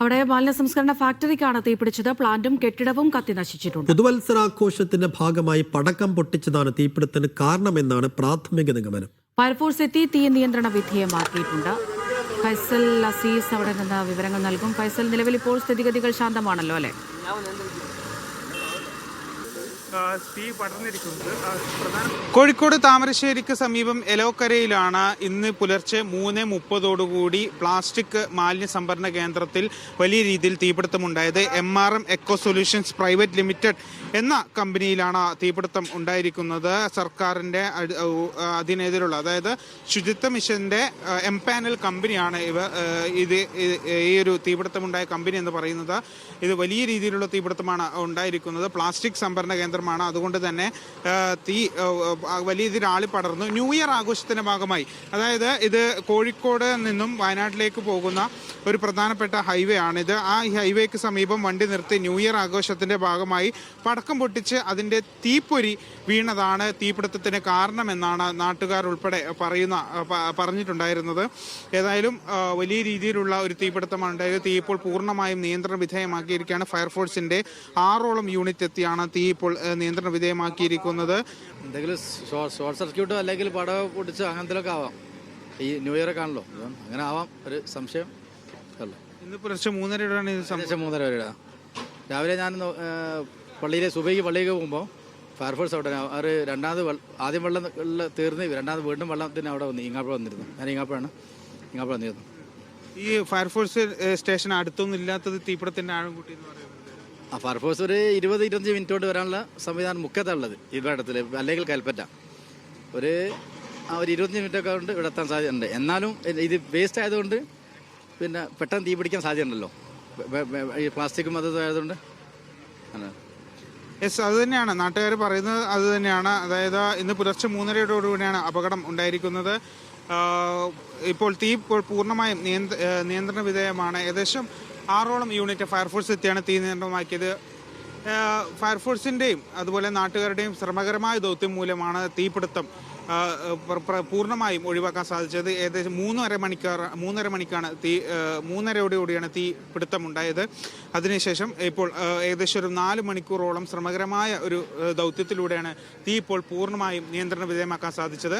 അവിടെ മാലിന്യ സംസ്കരണ ഫാക്ടറിക്കാണ് തീപിടിച്ചത് പ്ലാന്റും കെട്ടിടവും കത്തി നശിച്ചിട്ടുണ്ട്. പുതുവത്സരാഘോഷത്തിന്റെ ഭാഗമായി പടക്കം പൊട്ടിച്ചതാണ് തീപിടുത്തിന് കാരണമെന്നാണ് പ്രാഥമിക നിഗമനം. ഫയർഫോഴ്സ് എത്തി തീ നിയന്ത്രണ വിധേയമാക്കിയിട്ടുണ്ട്. ഫൈസൽ അസീസ് അവിടെ നിന്ന് വിവരങ്ങൾ നൽകും. ഫൈസൽ നിലവിൽ ഇപ്പോൾ സ്ഥിതിഗതികൾ ശാന്തമാണല്ലോ അല്ലെ? തീ പടർന്നിരിക്കുന്നത്. കോഴിക്കോട് താമരശ്ശേരിക്ക് സമീപം എലോക്കരയിലാണ് ഇന്ന് പുലർച്ചെ മൂന്ന് മുപ്പതോടുകൂടി പ്ലാസ്റ്റിക് മാലിന്യ സംഭരണ കേന്ദ്രത്തിൽ വലിയ രീതിയിൽ തീപിടുത്തമുണ്ടായത് M R M eco solutions private limited എന്ന കമ്പനിയിലാണ് തീപിടുത്തം ഉണ്ടായിരിക്കുന്നത്. സർക്കാരിന്റെ അതിനെതിരുള്ള അതായത് ശുചിത്വ മിഷന്റെ എം പാനൽ കമ്പനിയാണ് ഇവ ഇത് ഈ ഒരു തീപിടുത്തമുണ്ടായ കമ്പനി എന്ന് പറയുന്നത്. ഇത് വലിയ രീതിയിലുള്ള തീപിടുത്തമാണ് ഉണ്ടായിരിക്കുന്നത്. പ്ലാസ്റ്റിക് സംഭരണ കേന്ദ്രമാണ് അതുകൊണ്ട് തന്നെ തീ വലിയ രീതിയിൽ ആളി പടർന്നു. ന്യൂ ഇയർ ആഘോഷത്തിന്റെ ഭാഗമായി. അതായത് ഇത് കോഴിക്കോട് നിന്നും വയനാട്ടിലേക്ക് പോകുന്ന ഒരു പ്രധാനപ്പെട്ട ഹൈവേ ആണിത്. ആ ഹൈവേക്ക് സമീപം വണ്ടി നിർത്തി ന്യൂ ഇയർ ആഘോഷത്തിന്റെ ഭാഗമായി പടക്കം പൊട്ടിച്ച് അതിന്റെ തീപ്പൊരി വീണതാണ് തീപിടുത്തത്തിന് കാരണമെന്നാണ് നാട്ടുകാർ ഉൾപ്പെടെ പറയുന്ന പറഞ്ഞിട്ടുണ്ടായിരുന്നത്. ഏതായാലും വലിയ രീതിയിലുള്ള ഒരു തീപിടുത്തമാണ് ഉണ്ടായത്. തീ ഇപ്പോൾ പൂർണമായും നിയന്ത്രണ വിധേയമാക്കിയിരിക്കുകയാണ്. ഫയർഫോഴ്സിന്റെ ആറോളം യൂണിറ്റ് എത്തിയാണ് തീ ഇപ്പോൾ നിയന്ത്രണ വിധേയമാക്കിയിരിക്കുന്നത്. എന്തെങ്കിലും ഷോർട്ട് സർക്യൂട്ടോ അല്ലെങ്കിൽ പടക പൊട്ടിച്ച് അങ്ങനത്തിലൊക്കെ ആവാം. ഈ ന്യൂ ഇയർ ആണല്ലോ. അങ്ങനെ ആവാം. ഒരു സംശയം. ഇന്ന് പുലർച്ചെ മൂന്നരയോടെയാണ് ഇത് സംഭവം. ഏകദേശം മൂന്നര വരെ രാവിലെ ഞാൻ പള്ളിയിലെ സുബൈക്ക് പള്ളിയിൽ പോകുമ്പോൾ ഫയർഫോഴ്സ് അവിടെ അവർ രണ്ടാമത് ആദ്യം വെള്ളം തീർന്ന് രണ്ടാമത് വീണ്ടും വെള്ളത്തിന് അവിടെ വന്നു ഇങ്ങാപ്പുഴ വന്നിരുന്നു. ഞാൻ ഈങ്ങാപ്പുഴയാണ്. ഇങ്ങാപ്പുഴ വന്നിരുന്നു. ഈ ഫയർഫോഴ്സ് സ്റ്റേഷൻ അടുത്തൊന്നും ഇല്ലാത്തത് തീപിടുത്തത്തിന്റെ ആഴംകുട്ടി എന്ന് പറയുന്നത്. ആ ഫയർഫോഴ്സ് ഒരു ഇരുപത് ഇരുപത്തഞ്ച് മിനിറ്റ് കൊണ്ട് വരാനുള്ള സംവിധാനം മുക്കത്താണ് ഉള്ളത്. ഇവിടത്തിൽ അല്ലെങ്കിൽ കൽപ്പറ്റ. ഒരു ആ ഒരു ഇരുപത്തഞ്ച് മിനിറ്റ് ഒക്കെ കൊണ്ട് ഇവിടെ എത്താൻ സാധ്യതയുണ്ട്. എന്നാലും ഇത് വേസ്റ്റ് ആയതുകൊണ്ട് പിന്നെ പെട്ടെന്ന് തീ പിടിക്കാൻ സാധ്യതയുണ്ടല്ലോ. ഈ പ്ലാസ്റ്റിക്കും അത് ആയതുകൊണ്ട്. യെസ് അത് തന്നെയാണ്. നാട്ടുകാർ പറയുന്നത് അത് തന്നെയാണ്. അതായത് ഇന്ന് പുലർച്ചെ മൂന്നരയോടുകൂടിയാണ് അപകടം ഉണ്ടായിരിക്കുന്നത്. ഇപ്പോൾ തീ ഇപ്പോൾ പൂർണമായും നിയന്ത്രണ വിധേയമാണ്. ഏകദേശം ആറോളം യൂണിറ്റ് ഫയർഫോഴ്സ് എത്തിയാണ് തീ നിയന്ത്രണമാക്കിയത്. ഫയർഫോഴ്സിന്റെയും അതുപോലെ നാട്ടുകാരുടെയും ശ്രമകരമായ ദൗത്യം മൂലമാണ് തീപിടുത്തം പൂർണമായും ഒഴിവാക്കാൻ സാധിച്ചത്. ഏകദേശം മൂന്നര മണിക്കൂർ മൂന്നര മണിക്കാണ് തീ മൂന്നരയോടുകൂടിയാണ് തീ പിടുത്തം ഉണ്ടായത് അതിനുശേഷം ഇപ്പോൾ ഏകദേശം ഒരു നാല് മണിക്കൂറോളം ശ്രമകരമായ ഒരു ദൗത്യത്തിലൂടെയാണ് തീ ഇപ്പോൾ പൂർണമായും നിയന്ത്രണ വിധേയമാക്കാൻ സാധിച്ചത്.